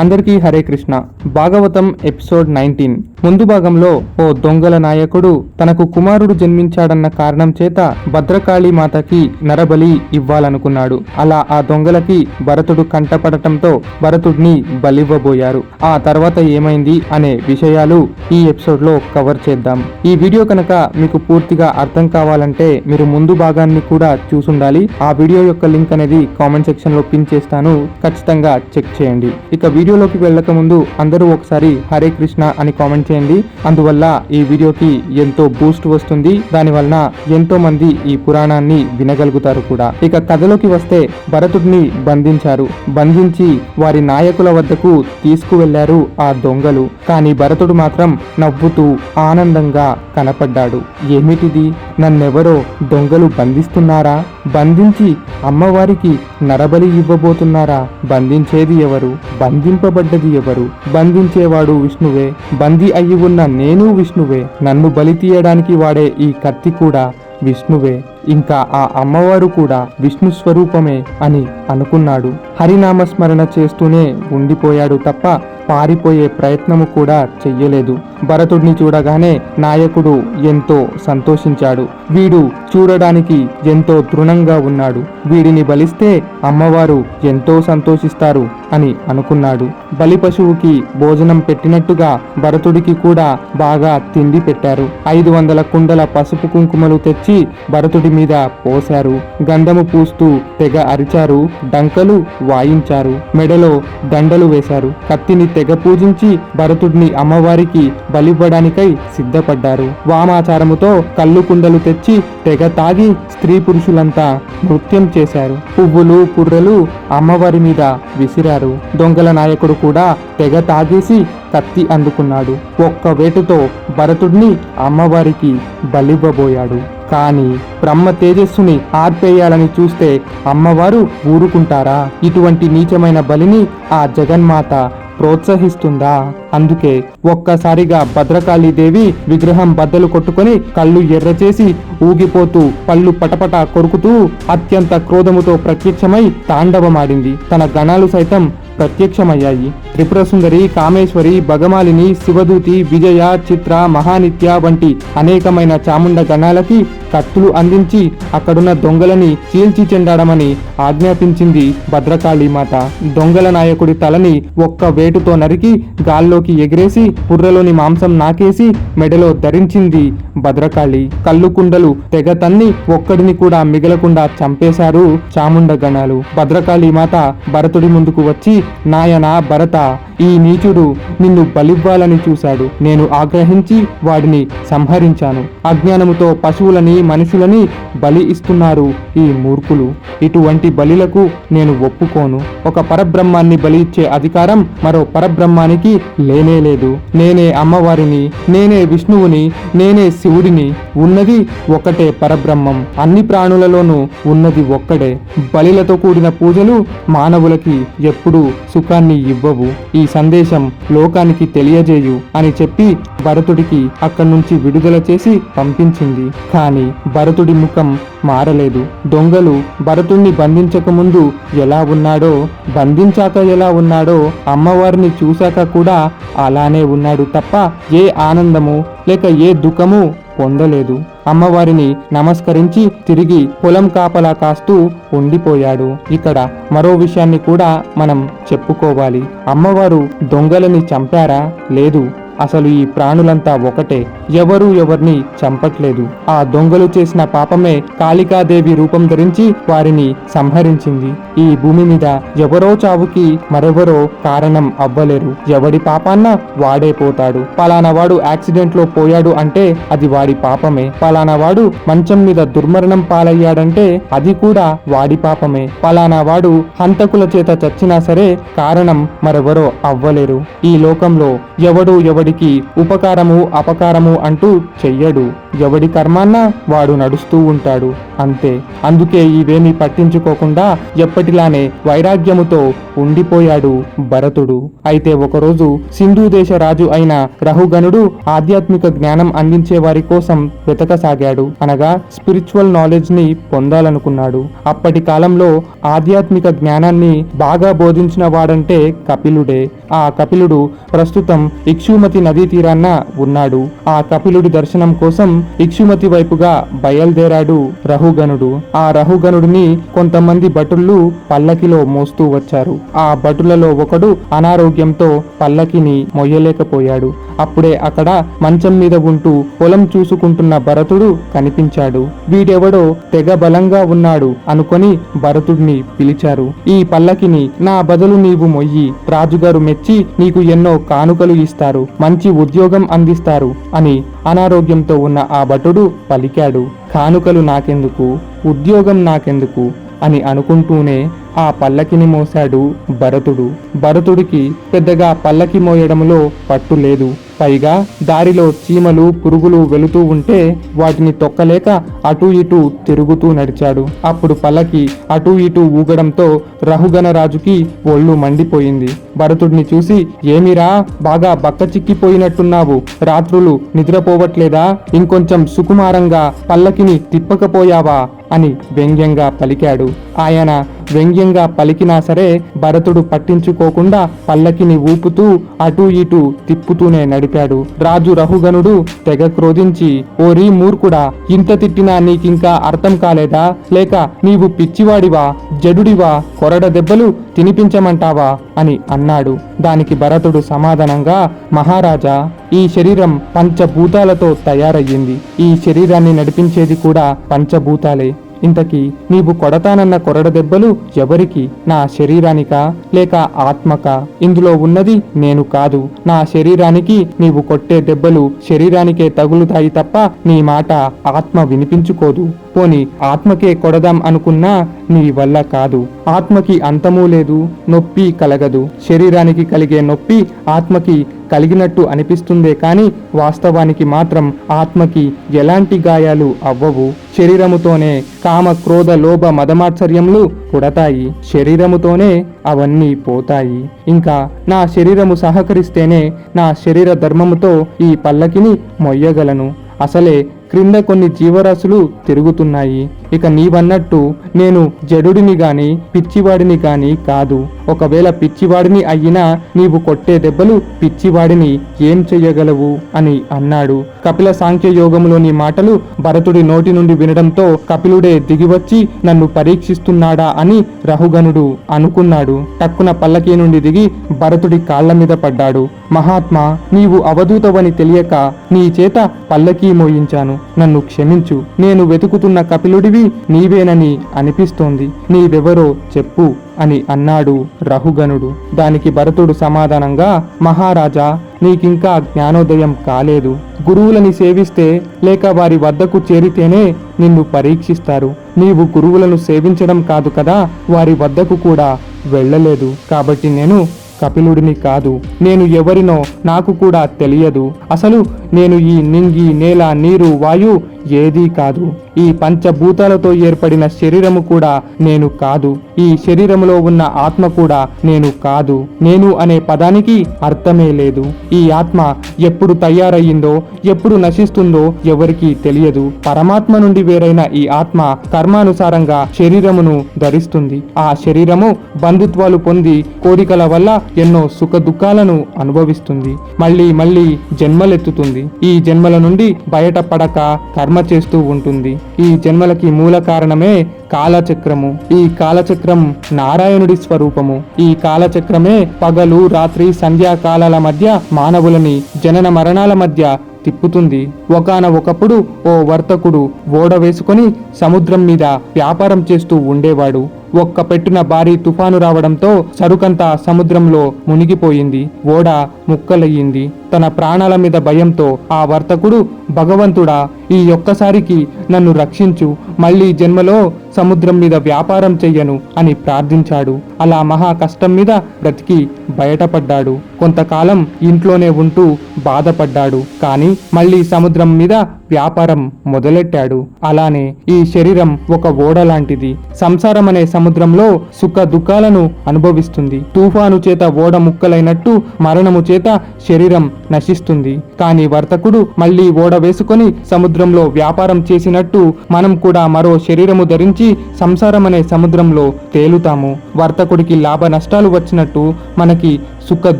అందరికీ Hare Krishna. Bhagavatam episode nineteen. ముందు భాగంలో ఓ దొంగల నాయకుడు తనకు కుమారుడు జన్మించాడన్న కారణం చేత భద్రకాళి మాతకి నరబలి ఇవ్వాలనుకున్నాడు. అలా ఆ దొంగలకి భరతుడు కంటపడటంతో భరతుడిని బలివ్వబోయారు. ఆ తర్వాత ఏమైంది అనే విషయాలు ఈ ఎపిసోడ్లో కవర్ చేద్దాం. ఈ వీడియో కనుక మీకు పూర్తిగా అర్థం కావాలంటే మీరు ముందు భాగాన్ని కూడా చూసుండాలి. ఆ వీడియో యొక్క లింక్ అనేది కామెంట్ సెక్షన్లో పిన్ చేస్తాను. ఖచ్చితంగా చెక్ చేయండి. ఇక వీడియోలోకి వెళ్ళక ముందు అందరూ ఒకసారి హరే కృష్ణ అని కామెంట్ చేయండి. అందువల్ల ఈ వీడియోకి ఎంతో బూస్ట్ వస్తుంది. దానివల్ల ఎంతో మంది ఈ పురాణాన్ని వినగలుగుతారు కూడా. ఇక కథలోకి వస్తే భరతుడిని బంధించారు. బంధించి వారి నాయకుల వద్దకు తీసుకువెళ్ళారు ఆ దొంగలు. కానీ భరతుడు మాత్రం నవ్వుతూ ఆనందంగా కనపడ్డాడు. ఏమిటిది? నన్నెవరో దొంగలు బంధిస్తున్నారా? బంధించి అమ్మవారికి నరబలి ఇవ్వబోతున్నారా? బంధించేది ఎవరు? బంధింపబడ్డది ఎవరు? బంధించేవాడు విష్ణువే. బందీ అయి ఉన్న నేను విష్ణువే. నన్ను బలి తీయడానికి వాడే ఈ కత్తి కూడా విష్ణువే. ఇంకా ఆ అమ్మవారు కూడా విష్ణు స్వరూపమే అని అనుకున్నాడు. హరినామస్మరణ చేస్తూనే ఉండిపోయాడు తప్ప పారిపోయే ప్రయత్నము కూడా చెయ్యలేదు. భరతుడిని చూడగానే నాయకుడు ఎంతో సంతోషించాడు. వీడు చూడడానికి ఎంతో దృఢంగా ఉన్నాడు. వీడిని బలిస్తే అమ్మవారు ఎంతో సంతోషిస్తారు అని అనుకున్నాడు. బలి పశువుకి భోజనం పెట్టినట్టుగా భరతుడికి కూడా బాగా తిండి పెట్టారు. ఐదు వందల కుండల పసుపు కుంకుమలు తెచ్చి భరతుడి మీద పోశారు. గంధము పూస్తూ తెగ అరిచారు. డంకలు వాయించారు. మెడలో దండలు వేశారు. కత్తిని తెగ పూజించి భరతుడిని అమ్మవారికి బలివ్వడానికై సిద్ధపడ్డారు. వామాచారముతో కళ్ళు కుండలు తెచ్చి తెగ తాగి స్త్రీ పురుషులంతా నృత్యం చేశారు. పువ్వులు కుర్రలు అమ్మవారి మీద విసిరారు. దొంగల నాయకుడు కూడా తెగ తాగేసి కత్తి అందుకున్నాడు. ఒక్క వేటుతో భరతుడిని అమ్మవారికి బలివ్వబోయాడు. కానీ బ్రహ్మ తేజస్సుని ఆర్పేయాలని చూస్తే అమ్మవారు ఊరుకుంటారా? ఇటువంటి నీచమైన బలిని ఆ జగన్మాత ప్రోత్సహిస్తుందా? అందుకే ఒక్కసారిగా భద్రకాళీదేవి విగ్రహం బద్దలు కొట్టుకొని కళ్ళు ఎర్రచేసి ఊగిపోతూ పళ్ళు పటపట కొరుకుతూ అత్యంత క్రోధముతో ప్రత్యక్షమై తాండవమాడింది. తన గణాలు సైతం ప్రత్యక్షమయ్యాయి. త్రిపుర సుందరి కామేశ్వరి భగమాలిని శివదూతి విజయ చిత్ర మహానిత్య వంటి అనేకమైన చాముండ గణాలకి కత్తులు అందించి అక్కడున్న దొంగలని చీల్చి చెండాడమని ఆజ్ఞాపించింది భద్రకాళి మాత. దొంగల నాయకుడి తలని ఒక్క వేటుతో నరికి గాల్లోకి ఎగిరేసి పుర్రలోని మాంసం నాకేసి మెడలో ధరించింది భద్రకాళి. కళ్ళు కుండలు తెగ తన్ని ఒక్కడిని కూడా మిగలకుండా చంపేశారు చాముండ గణాలు. భద్రకాళి మాత భరతుడి ముందుకు వచ్చి నాయనా భరత ఈ నీచుడు నిన్ను బలివ్వాలని చూశాడు. నేను ఆగ్రహించి వాడిని సంహరించాను. అజ్ఞానముతో పశువులని మనుషులని బలి ఇస్తున్నారు ఈ మూర్ఖులు. ఇటువంటి బలిలకు నేను ఒప్పుకోను. ఒక పరబ్రహ్మాన్ని బలి ఇచ్చే అధికారం మరో పరబ్రహ్మానికి లేనే లేదు. నేనే అమ్మవారిని నేనే విష్ణువుని నేనే శివుడిని. ఉన్నది ఒకటే పరబ్రహ్మం. అన్ని ప్రాణులలోనూ ఉన్నది ఒక్కడే. బలిలతో కూడిన పూజలు మానవులకి ఎప్పుడూ సుఖాన్ని ఇవ్వవు. ఈ సందేశం లోకానికి తెలియజేయు అని చెప్పి భరతుడికి అక్కడి నుంచి విడుదల చేసి పంపించింది. కానీ భరతుడి ముఖం మారలేదు. దొంగలు భరతుణ్ణి బంధించక ముందు ఎలా ఉన్నాడో బంధించాక ఎలా ఉన్నాడో అమ్మవారిని చూశాక కూడా అలానే ఉన్నాడు తప్ప ఏ ఆనందము లేక ఏ దుఃఖము పొందలేదు. అమ్మవారిని నమస్కరించి తిరిగి పొలం కాపలా కాస్తూ ఉండిపోయాడు. ఇక్కడ మరో విషయాన్ని కూడా మనం చెప్పుకోవాలి. అమ్మవారు దొంగలని చంపారా? లేదు. అసలు ఈ ప్రాణులంతా ఒకటే. ఎవరూ ఎవరిని చంపట్లేదు. ఆ దొంగలు చేసిన పాపమే కాళికాదేవి రూపం ధరించి వారిని సంహరించింది. ఈ భూమి మీద ఎవరో చావుకి మరెవరో కారణం అవ్వలేరు. ఎవడి పాపాన్న వాడే పోతాడు. పలానా వాడు యాక్సిడెంట్లో పోయాడు అంటే అది వాడి పాపమే. పలానా వాడు మంచం మీద దుర్మరణం పాలయ్యాడంటే అది కూడా వాడి పాపమే. పలానా వాడు హంతకుల చేత చచ్చినా సరే కారణం మరెవరో అవ్వలేరు. ఈ లోకంలో ఎవడు ఎవడికి ఉపకారము అపకారము అంటూ చెయ్యడు. ఎవడి కర్మాన్న వాడు నడుస్తూ ఉంటాడు అంతే. అందుకే ఇవేమీ పట్టించుకోకుండా ఎప్పటిలానే వైరాగ్యముతో ఉండిపోయాడు భరతుడు. అయితే ఒకరోజు సింధు దేశ రాజు అయిన రహుగణుడు ఆధ్యాత్మిక జ్ఞానం అందించే వారి కోసం వెతకసాగాడు. అనగా స్పిరిచువల్ నాలెడ్జ్ని పొందాలనుకున్నాడు. అప్పటి కాలంలో ఆధ్యాత్మిక జ్ఞానాన్ని బాగా బోధించిన వాడంటే కపిలుడే. ఆ కపిలుడు ప్రస్తుతం ఇక్షుమతి నదీ తీరాన్న ఉన్నాడు. ఆ కపిలుడి దర్శనం కోసం ఇక్షుమతి వైపుగా బయలుదేరాడు రహుగణుడు ఆ రహుగణుడిని కొంతమంది భటులు పల్లకిలో మోస్తూ వచ్చారు. ఆ భటులలో ఒకడు అనారోగ్యంతో పల్లకిని మొయ్యలేకపోయాడు. అప్పుడే అక్కడ మంచం మీద ఉంటూ పొలం చూసుకుంటున్న భరతుడు కనిపించాడు. వీడెవడో తెగ బలంగా ఉన్నాడు అనుకొని భరతుడిని పిలిచారు. ఈ పల్లకిని నా బదులు నీవు మొయ్యి రాజుగారు మెచ్చి నీకు ఎన్నో కానుకలు ఇస్తారు మంచి ఉద్యోగం అందిస్తారు అని అనారోగ్యంతో ఉన్న ఆ భటుడు పలికాడు కానుకలు నాకెందుకు? ఉద్యోగం నాకెందుకు? అని అనుకుంటూనే ఆ పల్లకిని మోశాడు భరతుడు. భరతుడికి పెద్దగా పల్లకి మోయడంలో పట్టు లేదు. పైగా దారిలో చీమలు పురుగులు వెళుతూ ఉంటే వాటిని తొక్కలేక అటూ ఇటూ తిరుగుతూ నడిచాడు. అప్పుడు పల్లకి అటూ ఇటూ ఊగడంతో రహుగణ రాజుకి ఒళ్ళు మండిపోయింది. భరతుడిని చూసి ఏమిరా బాగా బక్క చిక్కిపోయినట్టున్నావు. రాత్రులు నిద్రపోవట్లేదా? ఇంకొంచెం సుకుమారంగా పల్లకిని తిప్పకపోయావా? అని వ్యంగ్యంగా పలికాడు. ఆయన వ్యంగ్యంగా పలికినా సరే భరతుడు పట్టించుకోకుండా పల్లకిని ఊపుతూ అటూ ఇటూ తిప్పుతూనే నడి నడిపాడు రాజు రహుగనుడు తెగ క్రోధించి ఓరీ మూర్ఖుడా ఇంత తిట్టినా నీకింకా అర్థం కాలేదా? లేక నీవు పిచ్చివాడివా జడుడివా కొరడ దెబ్బలు తినిపించమంటావా? అని అన్నాడు. దానికి భరతుడు సమాధానంగా మహారాజా ఈ శరీరం పంచభూతాలతో తయారయ్యింది. ఈ శరీరాన్ని నడిపించేది కూడా పంచభూతాలే. ఇంతకీ నీవు కొడతానన్న కొరడ దెబ్బలు ఎవరికి? నా శరీరానికా? లేక ఆత్మక? ఇందులో ఉన్నది నేను కాదు. నా శరీరానికి నీవు కొట్టే దెబ్బలు శరీరానికే తగులుతాయి తప్ప నీ మాట ఆత్మ వినిపించుకోదు. పోని ఆత్మకే కొడదాం అనుకున్నా నీ వల్ల కాదు. ఆత్మకి అంతమూ లేదు నొప్పి కలగదు. శరీరానికి కలిగే నొప్పి ఆత్మకి కలిగినట్టు అనిపిస్తుందే కానీ వాస్తవానికి మాత్రం ఆత్మకి ఎలాంటి గాయాలు అవ్వవు. శరీరముతోనే కామ క్రోధ లోభ మదమాత్సర్యములు పుడతాయి. శరీరముతోనే అవన్నీ పోతాయి. ఇంకా నా శరీరము సహకరిస్తేనే నా శరీర ధర్మముతో ఈ పల్లకిని మొయ్యగలను. అసలే క్రింద కొన్ని జీవరాశులు తిరుగుతున్నాయి. ఇక నీవన్నట్టు నేను జడుడిని గాని పిచ్చివాడిని గాని కాదు. ఒకవేళ పిచ్చివాడిని అయినా నీవు కొట్టే దెబ్బలు పిచ్చివాడిని ఏం చెయ్యగలవు? అని అన్నాడు. కపిల సాంఖ్య యోగములోని మాటలు భరతుడి నోటి నుండి వినడంతో కపిలుడే దిగివచ్చి నన్ను పరీక్షిస్తున్నాడా అని రహుగనుడు అనుకున్నాడు. టక్కున పల్లకి నుండి దిగి భరతుడి కాళ్ళ మీద పడ్డాడు. మహాత్మా నీవు అవధూతవని తెలియక నీ చేత పల్లకీ మోయించాను. నన్ను క్షమించు. నేను వెతుకుతున్న కపిలుడివి నీవేనని అనిపిస్తోంది. నీవెవరో చెప్పు అని అన్నాడు రహుగణుడు దానికి భరతుడు సమాధానంగా మహారాజా నీకింకా జ్ఞానోదయం కాలేదు. గురువులని సేవిస్తే లేక వారి వద్దకు చేరితేనే నిన్ను పరీక్షిస్తారు. నీవు గురువులను సేవించడం కాదు కదా వారి వద్దకు కూడా వెళ్ళలేదు. కాబట్టి నేను కపిలుడిని కాదు. నేను ఎవరినో నాకు కూడా తెలియదు. అసలు నేను ఈ నింగి నేల నీరు వాయు ఏదీ కాదు. ఈ పంచభూతాలతో ఏర్పడిన శరీరము కూడా నేను కాదు. ఈ శరీరములో ఉన్న ఆత్మ కూడా నేను కాదు. నేను అనే పదానికి అర్థమే లేదు. ఈ ఆత్మ ఎప్పుడు తయారయ్యిందో ఎప్పుడు నశిస్తుందో ఎవరికీ తెలియదు. పరమాత్మ నుండి వేరైన ఈ ఆత్మ కర్మానుసారంగా శరీరమును ధరిస్తుంది. ఆ శరీరము బంధుత్వాలు పొంది కోరికల వల్ల ఎన్నో సుఖ దుఃఖాలను అనుభవిస్తుంది. మళ్ళీ మళ్ళీ జన్మలెత్తుతుంది. ఈ జన్మల నుండి బయటపడక కర్మ చేస్తూ ఉంటుంది. ఈ జన్మలకి మూల కారణమే కాలచక్రము. ఈ కాలచక్రం నారాయణుడి స్వరూపము. ఈ కాలచక్రమే పగలు రాత్రి సంధ్యాకాలాల మధ్య మానవులని జనన మరణాల మధ్య తిప్పుతుంది. ఒకన ఒకప్పుడు ఓ వర్తకుడు ఓడ వేసుకొని సముద్రం మీద వ్యాపారం చేస్తూ ఉండేవాడు. ఒక్క పెట్టున భారీ తుఫాను రావడంతో సరుకంతా సముద్రంలో మునిగిపోయింది. ఓడ ముక్కలయ్యింది. తన ప్రాణాల మీద భయంతో ఆ వర్తకుడు భగవంతుడా ఈ ఒక్కసారికి నన్ను రక్షించు మళ్ళీ జన్మలో సముద్రం మీద వ్యాపారం చెయ్యను అని ప్రార్థించాడు. అలా మహా కష్టం మీద బ్రతికి బయటపడ్డాడు. కొంతకాలం ఇంట్లోనే ఉంటూ బాధపడ్డాడు. కానీ మళ్ళీ సముద్రం మీద వ్యాపారం మొదలెట్టాడు. అలానే ఈ శరీరం ఒక ఓడ లాంటిది. సంసారం అనే సముద్రంలో సుఖ దుఃఖాలను అనుభవిస్తుంది. తుఫాను చేత ఓడ ముక్కలైనట్టు మరణము చేత శరీరం నశిస్తుంది. కానీ వర్తకుడు మళ్ళీ ఓడ వేసుకొని సముద్రంలో వ్యాపారం చేసినట్టు మనం కూడా మరో శరీరము ధరించి సంసారం అనే సముద్రంలో తేలుతాము. వర్తకుడికి లాభ నష్టాలు వచ్చినట్టు మనకి సుఖ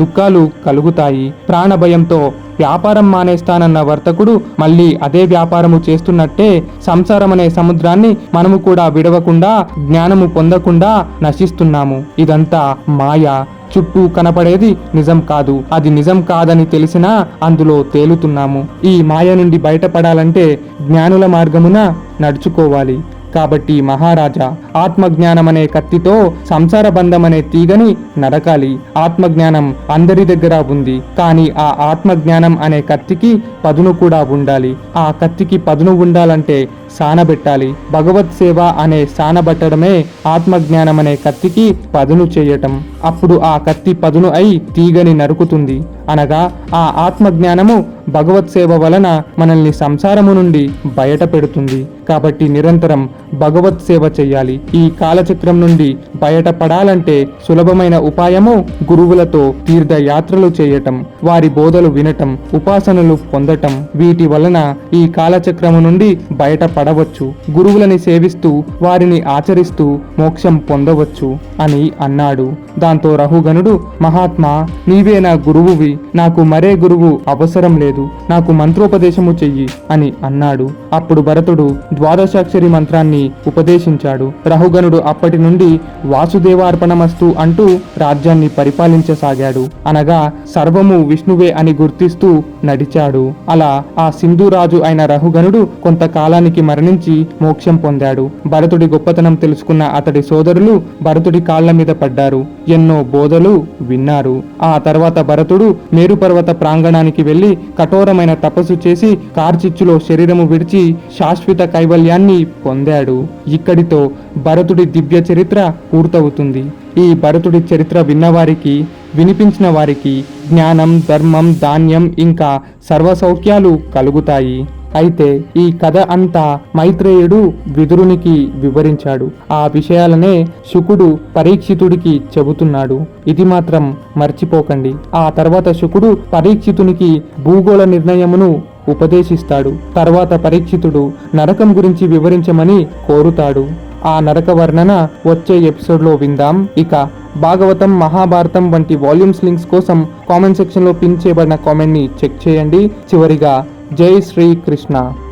దుఃఖాలు కలుగుతాయి. ప్రాణభయంతో వ్యాపారం మానేస్తానన్న వర్తకుడు మళ్ళీ అదే వ్యాపారము చేస్తున్నట్టే సంసారం అనే సముద్రాన్ని మనము కూడా విడవకుండా జ్ఞానము పొందకుండా నశిస్తున్నాము. ఇదంతా మాయ. చుట్టూ కనపడేది నిజం కాదు. అది నిజం కాదని తెలిసినా అందులో తేలుతున్నాము. ఈ మాయ నుండి బయటపడాలంటే జ్ఞానుల మార్గమున నడుచుకోవాలి. కాబట్టి మహారాజా ఆత్మజ్ఞానం అనే కత్తితో సంసార బంధం అనే తీగని నరకాలి. ఆత్మజ్ఞానం అందరి దగ్గర ఉంది. కానీ ఆ ఆత్మజ్ఞానం అనే కత్తికి పదును కూడా ఉండాలి. ఆ కత్తికి పదును ఉండాలంటే సానబెట్టాలి. భగవత్ సేవ అనే సానబట్టడమే ఆత్మజ్ఞానం అనే కత్తికి పదును చేయటం. అప్పుడు ఆ కత్తి పదును అయి తీగని నరుకుతుంది. అనగా ఆ ఆత్మజ్ఞానము భగవత్ సేవ వలన మనల్ని సంసారము నుండి బయట పెడుతుంది. కాబట్టి నిరంతరం భగవత్ సేవ చెయ్యాలి ఈ కాలచక్రం నుండి బయటపడాలంటే సులభమైన ఉపాయము గురువులతో తీర్థయాత్రలు చేయటం వారి బోధలు వినటం ఉపాసనలు పొందటం వీటి వలన ఈ కాలచక్రము నుండి పడవచ్చు గురువులని సేవిస్తూ వారిని ఆచరిస్తూ మోక్షం పొందవచ్చు అని అన్నాడు. దాంతో రహుగణుడు మహాత్మా నీవే నా గురువువి నాకు మరే గురువు అవసరం లేదు నాకు మంత్రోపదేశము చెయ్యి అని అన్నాడు. అప్పుడు భరతుడు ద్వాదశాక్షరి మంత్రాన్ని ఉపదేశించాడు. రహుగణుడు అప్పటి నుండి వాసుదేవార్పణమస్తు అంటూ రాజ్యాన్ని పరిపాలించసాగాడు. అనగా సర్వము విష్ణువే అని గుర్తిస్తూ నడిచాడు. అలా ఆ సింధురాజు అయిన రహుగనుడు కొంతకాలానికి మరణించి మోక్షం పొందాడు. భరతుడి గొప్పతనం తెలుసుకున్న అతడి సోదరులు భరతుడి కాళ్ళ మీద పడ్డారు. ఎన్నో బోధలు విన్నారు. ఆ తర్వాత భరతుడు మేరుపర్వత ప్రాంగణానికి వెళ్ళి కఠోరమైన తపస్సు చేసి కార్చిచ్చులో శరీరము విడిచి శాశ్వత కైవల్యాన్ని పొందాడు. ఇక్కడితో భరతుడి దివ్య చరిత్ర పూర్తవుతుంది. ఈ భరతుడి చరిత్ర విన్నవారికి వినిపించిన వారికి జ్ఞానం ధర్మం ధాన్యం ఇంకా సర్వసౌఖ్యాలు కలుగుతాయి. అయితే ఈ కథ అంతా మైత్రేయుడు విదురునికి వివరించాడు. ఆ విషయాలనే శుకుడు పరీక్షితుడికి చెబుతున్నాడు. ఇది మాత్రం మర్చిపోకండి. ఆ తర్వాత శుకుడు పరీక్షితునికి భూగోళ నిర్ణయమును ఉపదేశిస్తాడు. తర్వాత పరీక్షితుడు నరకం గురించి వివరించమని కోరుతాడు. ఆ నరక వర్ణన వచ్చే ఎపిసోడ్లో విందాం. ఇక భాగవతం మహాభారతం వంటి వాల్యూమ్స్ లింక్స్ కోసం కామెంట్ సెక్షన్లో పిన్ చేయబడిన కామెంట్ని చెక్ చేయండి. చివరిగా जय श्री कृष्णा।